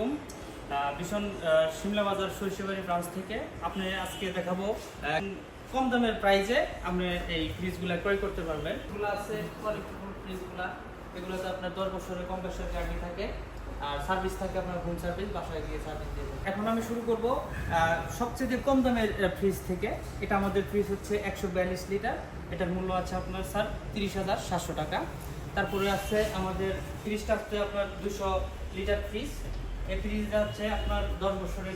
আলাইকুম। ভীষণ সিমলা বাজার সরিষাবাড়ি ব্রাঞ্চ থেকে আপনি আজকে দেখাবো কম দামের প্রাইজে আপনি এই ফ্রিজগুলো ক্রয় করতে পারবেন। এগুলো আছে কোয়ালিটিফুল ফ্রিজগুলো এগুলোতে আপনার দশ বছরের কম বয়সের গ্যারান্টি থাকে। আর সার্ভিস থাকে আপনার হোম সার্ভিস বাসায় গিয়ে সার্ভিস দেবেন এখন আমি শুরু করব সবচেয়ে কম দামের ফ্রিজ থেকে। এটা আমাদের ফ্রিজ হচ্ছে একশো বিয়াল্লিশ লিটার এটার মূল্য আছে আপনার স্যার তিরিশ হাজার সাতশো টাকা। তারপরে আছে আমাদের ফ্রিজটা হচ্ছে আপনার দুশো লিটার ফ্রিজ এই ফ্রিজটা হচ্ছে আপনার দশ বছরের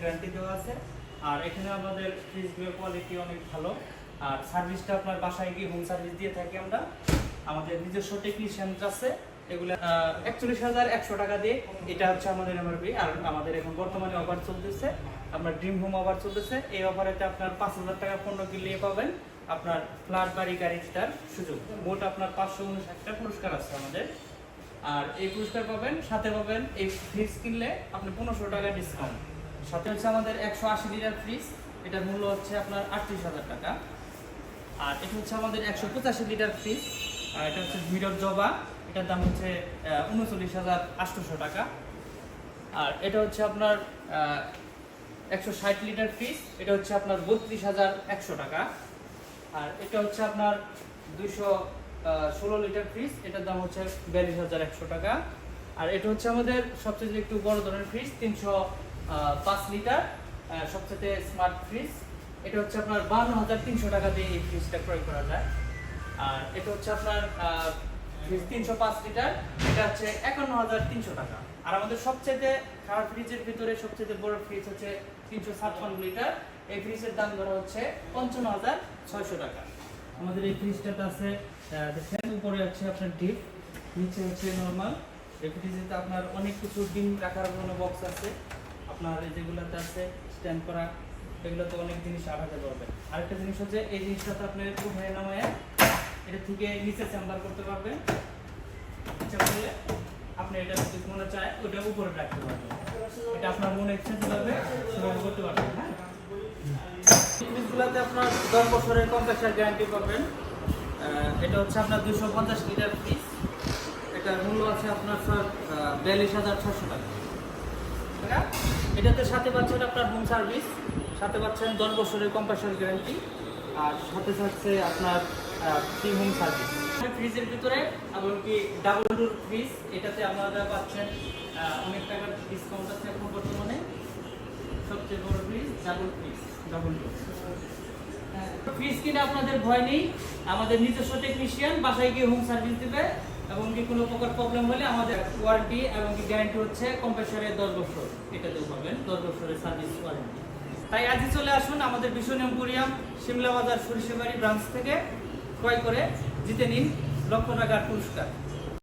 গ্যারান্টি দেওয়া আছে। আর এখানে আমাদের ফ্রিজগুলোর কোয়ালিটি অনেক ভালো। আর সার্ভিসটা আপনার বাসায় গিয়ে হোম সার্ভিস দিয়ে থাকি আমরা। আমাদের নিজস্ব টেকনিশিয়ান আছে। এগুলো একচল্লিশ হাজার একশো টাকা দিয়ে এটা হচ্ছে আমাদের এমআরপি আর আমাদের এখন বর্তমানে অফার চলতেছে। আপনার ড্রিম হোম অফার চলতেছে। এই অফারেতে আপনার পাঁচ হাজার টাকা পণ্য কিনলে পাবেন। আপনার ফ্ল্যাট বাড়ি গাড়িটার সুযোগ। মোট আপনার পাঁচশো উনষাটটা পুরস্কার আছে আমাদের। আর এই পুরস্কার পাবেন, সাথে পাবেন এই ফ্রিজ কিনলে আপনি পনেরোশো টাকা ডিসকাউন্ট সাথে হচ্ছে আমাদের একশো আশি লিটার ফ্রিজ এটার মূল্য হচ্ছে আপনার আটত্রিশ হাজার টাকা। আর এটা হচ্ছে আমাদের একশো পঁচাশি লিটার ফ্রিজ আর এটা হচ্ছে মিরর জবা, এটার দাম হচ্ছে উনচল্লিশ হাজার আটশোশো টাকা। আর এটা হচ্ছে আপনার একশো ষাট লিটার ফ্রিজ এটা হচ্ছে আপনার বত্রিশ হাজার একশো টাকা। আর এটা হচ্ছে আপনার দুইশো ষোলো লিটার ফ্রিজ, এটার দাম হচ্ছে বিয়াল্লিশ হাজার একশো টাকা। আর এটা হচ্ছে আমাদের সবচেয়ে একটু বড় ধরনের ফ্রিজ, তিনশো পাঁচ লিটার সবচেয়ে স্মার্ট ফ্রিজ। এটা হচ্ছে আপনার বান্ন হাজার তিনশো টাকা দিয়ে এই ফ্রিজটা ক্রয় করা যায়। আর এটা হচ্ছে আপনার ফ্রিজ তিনশো পাঁচ লিটার, এটা হচ্ছে একান্ন হাজার তিনশো টাকা। আর আমাদের সবচেয়ে খারাপ ফ্রিজের ভিতরে সবচেয়ে বড় ফ্রিজ হচ্ছে তিনশো ছাপ্পান্ন লিটার। এই ফ্রিজের দাম ধরা হচ্ছে পঞ্চান্ন হাজার ছয়শো টাকা। আমাদের এই ফ্রিজটাতে আছে দেখেন উপরে আছে আপনার ডিপ নিচে হচ্ছে নর্মাল এই ফ্রিজেতে আপনার অনেক কিছু ডিম রাখার জন্য বক্স আছে। আপনার যেগুলোতে আছে স্ট্যান্ড করা, এগুলোতে অনেক জিনিস আঠাতে পারবেন। আরেকটা জিনিস হচ্ছে, এই জিনিসটাতে আপনি একটু উঠে নামায় এটা থেকে নিচে চেম্বার করতে পারবেন। আপনি এটা যদি মনে চায় ওটা উপরে রাখতে পারবেন। এটা আপনার মনে ইচ্ছা যেভাবে করতে পারবেন। ফ্রিজগুলোতে আপনার দশ বছরের কম্প্রেসার গ্যারান্টি পাবেন এটা হচ্ছে আপনার দুশো পঞ্চাশ লিটার ফ্রিজ এটার মূল্য আছে আপনার স্যার বিয়াল্লিশ হাজার ছশো টাকা। এটাতে সাথে পাচ্ছেন আপনার হোম সার্ভিস সাথে পাচ্ছেন দশ বছরের কম্প্রেসার গ্যারান্টি আর সাথে থাকছে আপনার ফ্রি হোম সার্ভিস ফ্রিজের ভিতরে এমনকি ডাবল ডোর ফ্রিজ এটাতে আপনারা পাচ্ছেন অনেক টাকার ডিসকাউন্ট আছে এখন বর্তমানে। সবচেয়ে বড় ফ্রিজ ডাবল ফ্রিজ ফ্রিজ কিনে আপনাদের ভয় নেই, আমাদের নিজস্ব টেকনিশিয়ান বাসায় গিয়ে হোম সার্ভিস দিবে, এবং কি কোনো প্রকার প্রবলেম হলে আমাদের ওয়ারেন্টি এবং কি গ্যারান্টি হচ্ছে কম্প্রেসারের দশ বছর। এটাতেও পাবেন, দশ বছরের সার্ভিস ওয়ারেন্টি তাই আজই চলে আসুন আমাদের ভীষণ এম্পোরিয়াম সিমলা বাজার সরিষাবাড়ি ব্রাঞ্চ থেকে ক্রয় করে জিতে নিন লক্ষ টাকার পুরস্কার।